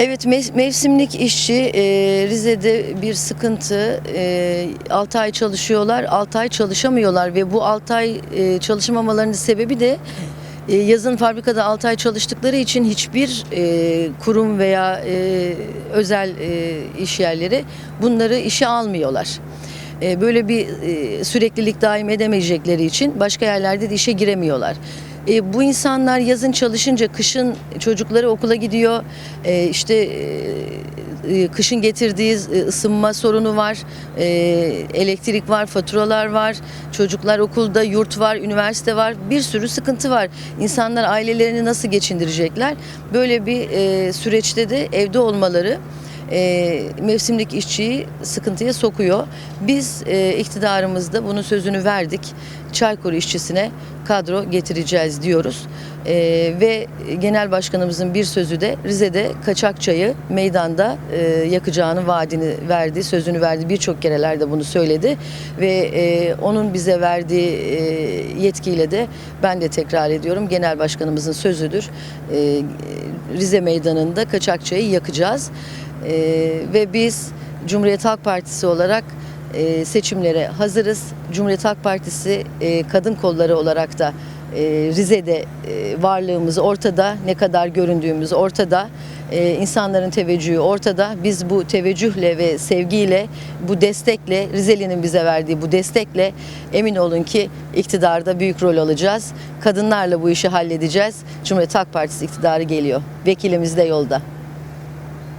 Evet mev- mevsimlik işçi e, Rize'de bir sıkıntı. E, 6 ay çalışıyorlar, 6 ay çalışamıyorlar ve bu 6 ay e, çalışmamalarının sebebi de e, yazın fabrikada 6 ay çalıştıkları için hiçbir e, kurum veya e, özel e, iş yerleri bunları işe almıyorlar. E, böyle bir e, süreklilik daim edemeyecekleri için başka yerlerde de işe giremiyorlar. E, bu insanlar yazın çalışınca kışın çocukları okula gidiyor. E, işte e, e, kışın getirdiği e, ısınma sorunu var. E, elektrik var, faturalar var. Çocuklar okulda, yurt var, üniversite var. Bir sürü sıkıntı var. İnsanlar ailelerini nasıl geçindirecekler? Böyle bir e, süreçte de evde olmaları e, mevsimlik işçiyi sıkıntıya sokuyor. Biz e, iktidarımızda bunun sözünü verdik. Çaykur işçisine kadro getireceğiz diyoruz. E, ve genel başkanımızın bir sözü de Rize'de kaçak çayı meydanda e, yakacağını vaadini verdi, sözünü verdi. Birçok kerelerde bunu söyledi ve e, onun bize verdiği e, yetkiyle de ben de tekrar ediyorum. Genel başkanımızın sözüdür. E, Rize meydanında kaçak çayı yakacağız. Ee, ve biz Cumhuriyet Halk Partisi olarak e, seçimlere hazırız. Cumhuriyet Halk Partisi e, kadın kolları olarak da e, Rize'de e, varlığımız ortada, ne kadar göründüğümüz ortada, e, insanların teveccühü ortada. Biz bu teveccühle ve sevgiyle, bu destekle, Rizeli'nin bize verdiği bu destekle emin olun ki iktidarda büyük rol alacağız. Kadınlarla bu işi halledeceğiz. Cumhuriyet Halk Partisi iktidarı geliyor. Vekilimiz de yolda.